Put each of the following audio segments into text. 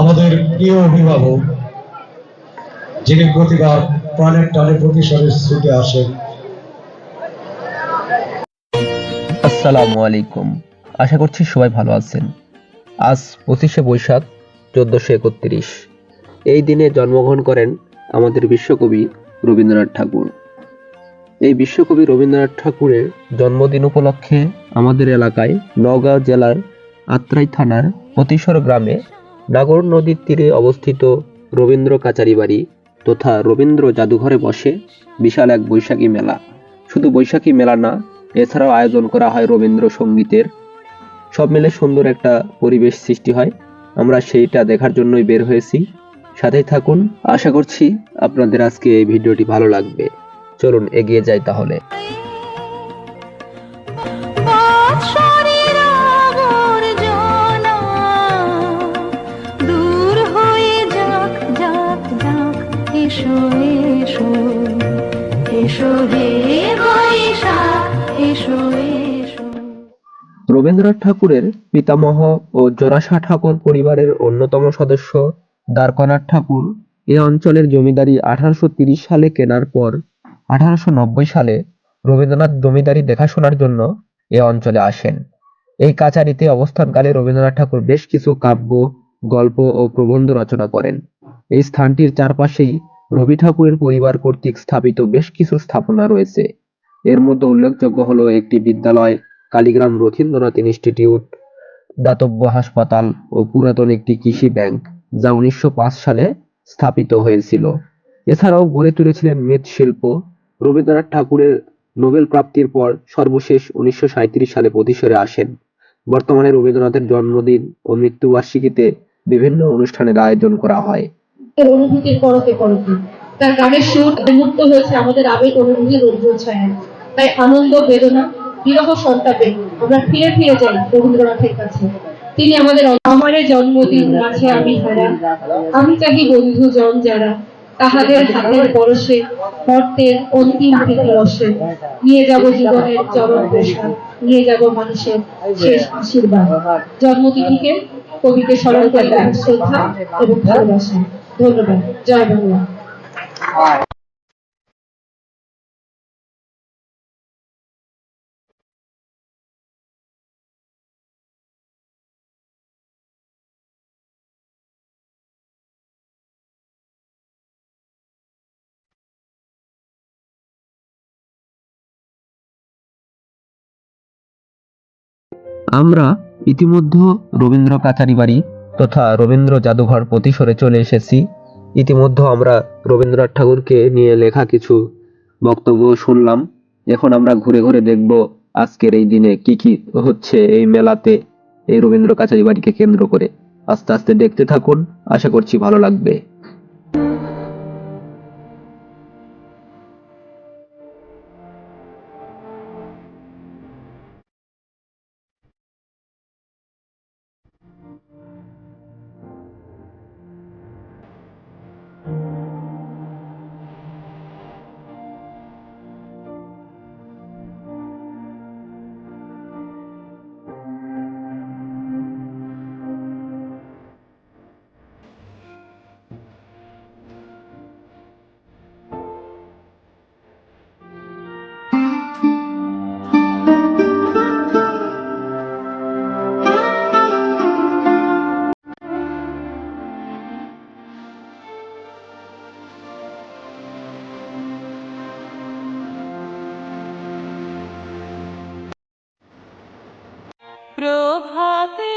আমাদের প্রিয় অভিভাবক, যিনি প্রতিবার প্রাণের টানে প্রতিশোধের ছুটে আসেন। আসসালামু আলাইকুম। আশা করছি সবাই ভালো আছেন। আজ পঁচিশে বৈশাখ, চোদ্দোশো একত্রিশ। এই দিনে জন্মগ্রহণ করেন আমাদের বিশ্বকবি রবীন্দ্রনাথ ঠাকুর। এই বিশ্বকবি রবীন্দ্রনাথ ঠাকুরের জন্মদিন উপলক্ষে আমাদের এলাকায় নওগাঁ জেলার আত্রাই থানার প্রতিসর গ্রামে নাগর নদীর তীরে অবস্থিত রবীন্দ্র কাচারি বাড়ি তথা রবীন্দ্র জাদুঘরে বসে বিশাল এক বৈশাখী মেলা। শুধু বৈশাখী মেলা না, এছাড়াও আয়োজন করা হয় রবীন্দ্র সঙ্গীতের। সব মিলে সুন্দর একটা পরিবেশ সৃষ্টি হয়। আমরা সেইটা দেখার জন্যই বের হয়েছি। সাথেই থাকুন। আশা করছি আপনাদের আজকে এই ভিডিওটি ভালো লাগবে। চলুন এগিয়ে যাই তাহলে। রবীন্দ্রনাথ ঠাকুরের পিতামহ ও জোড়াসা ঠাকুর পরিবারের অন্যতম সদস্য দ্বারকানাথ ঠাকুর এ অঞ্চলের জমিদারি আঠারোশো সালে কেনার পর আঠারোশো নব্বই সালে রবীন্দ্রনাথ জমিদারি দেখাশোনার জন্য এ অঞ্চলে আসেন। এই কাচারিতে অবস্থানকালে রবীন্দ্রনাথ ঠাকুর বেশ কিছু কাব্য, গল্প ও প্রবন্ধ রচনা করেন। এই স্থানটির চারপাশেই রবি ঠাকুরের পরিবার কর্তৃক স্থাপিত বেশ কিছু স্থাপনা রয়েছে। এর মধ্যে উল্লেখযোগ্য হলো একটি বিদ্যালয়, কালীগ্রাম রথীন্দ্রনাথ ইনস্টিটিউট, দাতব্য হাসপাতাল ও পুরাতন একটি কৃষি ব্যাংক, যা উনিশশো পাঁচ সালে স্থাপিত হয়েছিল। এছাড়াও গড়ে তুলেছিলেন মৃৎশিল্প রবীন্দ্রনাথ ঠাকুরের নোবেল প্রাপ্তির পর সর্বশেষ উনিশশো সালে প্রতিশোরে আসেন। বর্তমানে রবীন্দ্রনাথের জন্মদিন ও মৃত্যুবার্ষিকীতে বিভিন্ন অনুষ্ঠানের আয়োজন করা হয়। অনুভূতির তার গানের সুর মুক্ত হয়েছে আমাদের আবেগ ছায়া। তাই আনন্দ, বেদনা, বিরহ সন্তাপে আমরা ফিরে ফিরে যাই রবীন্দ্রনাথের কাছে। তিনি আমাদের আমারে জন্মদিন আছে আমি হারা। আমি চাহি বন্ধু জন যারা তাহাদের হাতের পরশে মর্তের অন্তিম প্রীতি বসে। নিয়ে যাব জীবনের চরম প্রসাদ নিয়ে যাব মানুষের শেষ আশীর্বাদ। জন্মতিথিকে কবিকে স্মরণ করে শ্রদ্ধা এবং ভালোবাসা। ধন্যবাদ। জয় বাংলা। আমরা ইতিমধ্যে রবীন্দ্র কাচারি বাড়ি তথা রবীন্দ্র জাদুঘর প্রতিসরে চলে এসেছি। ইতিমধ্যে আমরা রবীন্দ্রনাথ ঠাকুরকে নিয়ে লেখা কিছু বক্তব্য শুনলাম। এখন আমরা ঘুরে ঘুরে দেখব আজকের এই দিনে কি কি হচ্ছে এই মেলাতে এই রবীন্দ্র কাচারি বাড়িকে কেন্দ্র করে। আস্তে আস্তে দেখতে থাকুন। আশা করছি ভালো লাগবে। heart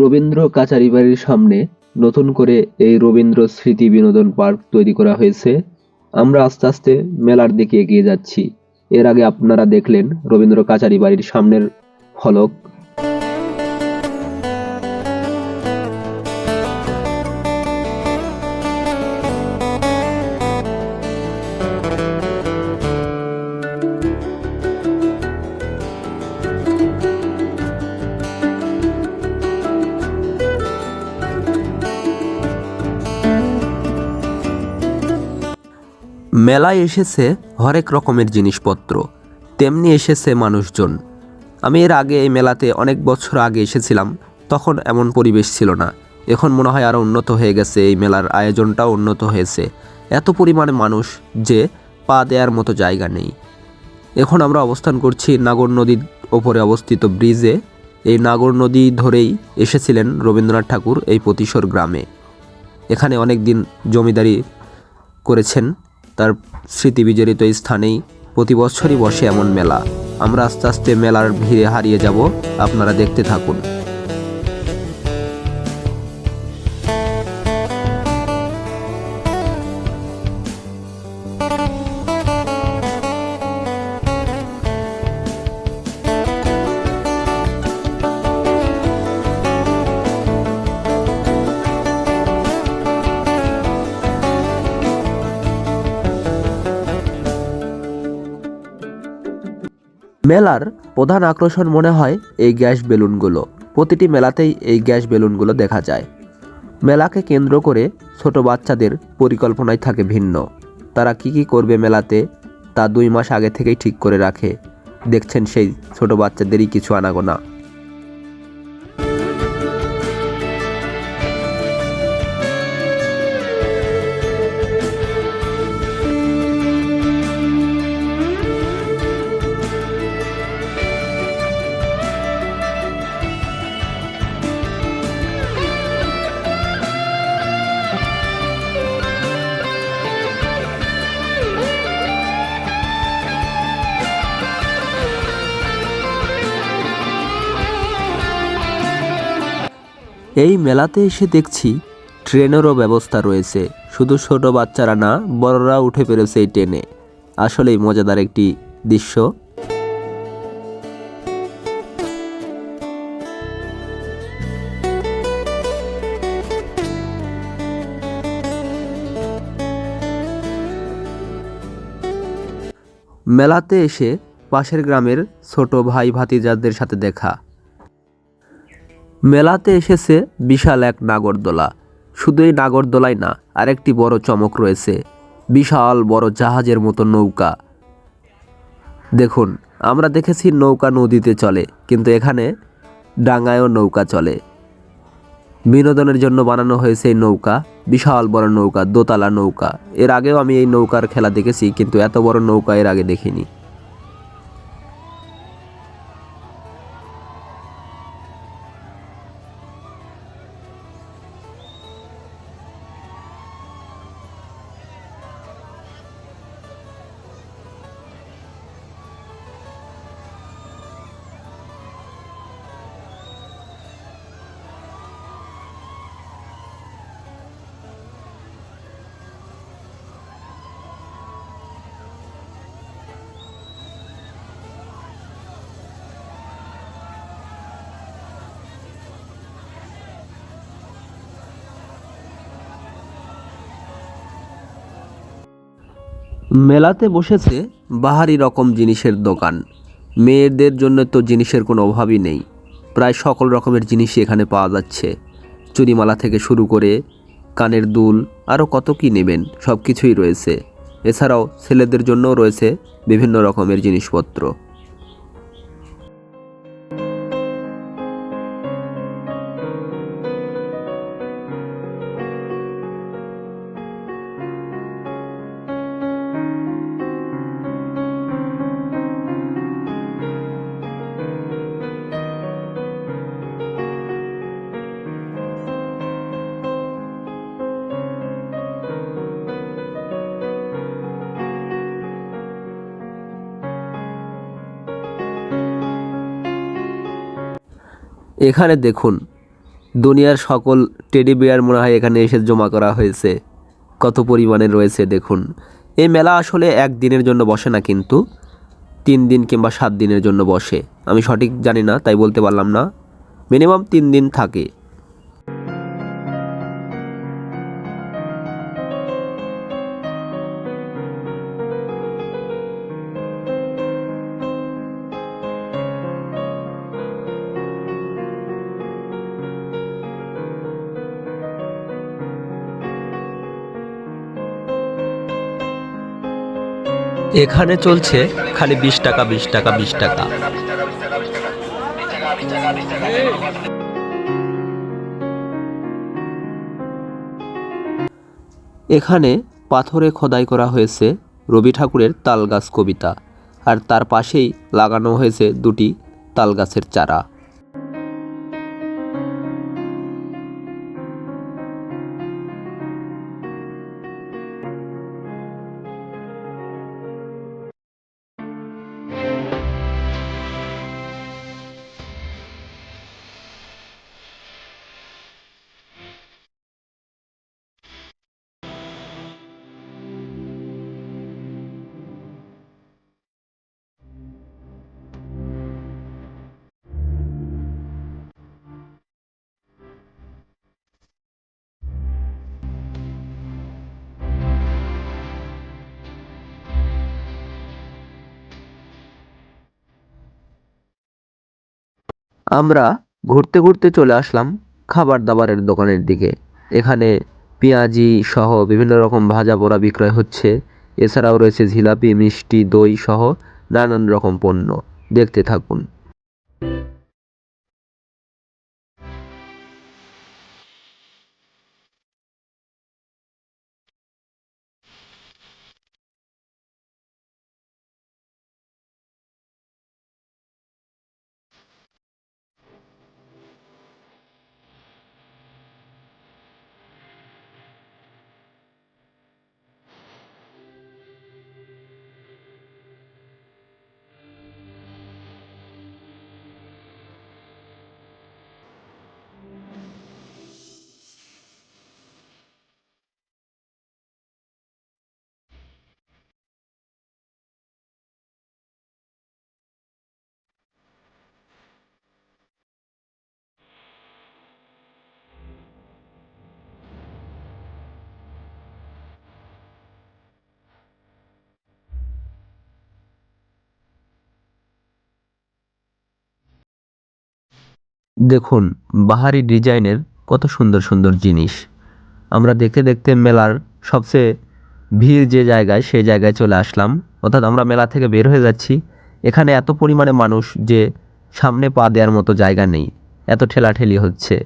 রবীন্দ্র কাচারি বাড়ির সামনে নতুন করে এই রবীন্দ্র স্মৃতি বিনোদন পার্ক তৈরি করা হয়েছে। আমরা আস্তে আস্তে মেলার দিকে এগিয়ে যাচ্ছি। এর আগে আপনারা দেখলেন রবীন্দ্র কাচারি বাড়ির সামনের ফলক। মেলায় এসেছে হরেক রকমের জিনিসপত্র, তেমনি এসেছে মানুষজন। আমি এর আগে এই মেলাতে অনেক বছর আগে এসেছিলাম, তখন এমন পরিবেশ ছিল না। এখন মনে হয় আরও উন্নত হয়ে গেছে, এই মেলার আয়োজনটাও উন্নত হয়েছে। এত পরিমাণে মানুষ যে পা দেওয়ার মতো জায়গা নেই। এখন আমরা অবস্থান করছি নাগর নদীর ওপরে অবস্থিত ব্রিজে। এই নাগর নদী ধরেই এসেছিলেন রবীন্দ্রনাথ ঠাকুর এই প্রতিশোর গ্রামে। এখানে অনেক দিন জমিদারি করেছেন। তার স্মৃতি বিজড়িত এই স্থানেই প্রতি বছরই বসে এমন মেলা। আমরা আস্তে আস্তে মেলার ভিড়ে হারিয়ে যাব। আপনারা দেখতে থাকুন। মেলার প্রধান আকর্ষণ মনে হয় এই গ্যাস বেলুনগুলো। প্রতিটি মেলাতেই এই গ্যাস বেলুনগুলো দেখা যায়। মেলাকে কেন্দ্র করে ছোট বাচ্চাদের পরিকল্পনায় থাকে ভিন্ন। তারা কি কি করবে মেলাতে, তা দুই মাস আগে থেকেই ঠিক করে রাখে। দেখছেন সেই ছোট বাচ্চাদেরই কিছু আনাগোনা। এই মেলাতে এসে দেখছি ট্রেনেরও ব্যবস্থা রয়েছে। শুধু ছোট বাচ্চারা না বড়রা উঠে পেরেছে এই ট্রেনে। আসলেই মজাদার একটি দৃশ্য। মেলাতে এসে পাশের গ্রামের ছোট ভাই ভাতিজাদের সাথে দেখা। মেলাতে এসেছে বিশাল এক নাগরদোলা। শুধু এই নাগরদোলাই না, আরেকটি বড় চমক রয়েছে। বিশাল বড় জাহাজের মতো নৌকা। দেখুন, আমরা দেখেছি নৌকা নদীতে চলে, কিন্তু এখানে ডাঙায়ও নৌকা চলে। বিনোদনের জন্য বানানো হয়েছে এই নৌকা, বিশাল বড় নৌকা, দোতলা নৌকা। এর আগেও আমি এই নৌকার খেলা দেখেছি, কিন্তু এত বড় নৌকা এর আগে দেখিনি। মেলাতে বসেছে বাহারি রকম জিনিসের দোকান। মেয়েদের জন্য তো জিনিসের কোনো অভাবই নেই। প্রায় সকল রকমের জিনিসই এখানে পাওয়া যাচ্ছে। চুরিমালা থেকে শুরু করে কানের দুল, আরও কত কী নেবেন সব কিছুই রয়েছে। এছাড়াও ছেলেদের জন্যও রয়েছে বিভিন্ন রকমের জিনিসপত্র। এখানে দেখুন, দুনিয়ার সকল টেডি বিয়ার মনে হয় এখানে এসে জমা করা হয়েছে। কত পরিমাণে রয়েছে দেখুন। এই মেলা আসলে এক দিনের জন্য বসে না কিন্তু, তিন দিন কিংবা সাত দিনের জন্য বসে। আমি সঠিক জানি না, তাই বলতে পারলাম না। মিনিমাম তিন দিন থাকে। এখানে চলছে খালি বিশ টাকা বিশ টাকা বিশ টাকা। এখানে পাথরে খোদাই করা হয়েছে রবি ঠাকুরের তালগাছ কবিতা, আর তার পাশেই লাগানো হয়েছে দুটি তালগাছের চারা। আমরা ঘুরতে ঘুরতে চলে আসলাম খাবার দাবারের দোকানের দিকে। এখানে পেঁয়াজি সহ বিভিন্ন রকম ভাজা পোড়া বিক্রয় হচ্ছে। এছাড়াও রয়েছে জিলাপি, মিষ্টি, দই সহ নানান রকম পণ্য। দেখতে থাকুন। দেখুন, বাহারি ডিজাইনের কত সুন্দর সুন্দর জিনিস। আমরা দেখতে দেখতে মেলার সবচেয়ে ভিড় যে জায়গায়, সেই জায়গায় চলে আসলাম। অর্থাৎ আমরা মেলা থেকে বের হয়ে যাচ্ছি। এখানে এত পরিমাণে মানুষ যে সামনে পা দেওয়ার মতো জায়গা নেই। এত ঠেলাঠেলি হচ্ছে।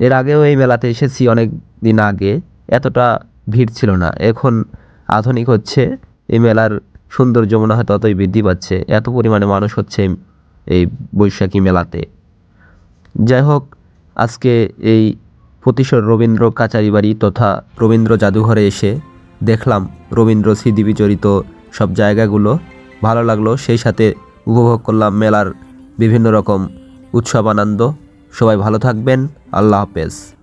এর আগেও এই মেলাতে এসেছি অনেক দিন আগে। এতটা ভিড় ছিল না। এখন আধুনিক হচ্ছে। এই মেলার সৌন্দর্য মনে হয় ততই বৃদ্ধি পাচ্ছে। এত পরিমাণে মানুষ হচ্ছে এই বৈশাখী মেলাতে। যাই হোক, আজকে এই প্রতিশোর রবীন্দ্র কাচারি বাড়ি তথা রবীন্দ্র জাদুঘরে এসে দেখলাম রবীন্দ্র জড়িত সব জায়গাগুলো। ভালো লাগল, সেই সাথে উপভোগ করলাম মেলার বিভিন্ন রকম উৎসব আনন্দ সবাই ভালো থাকবেন, আল্লাহ হাফেজ।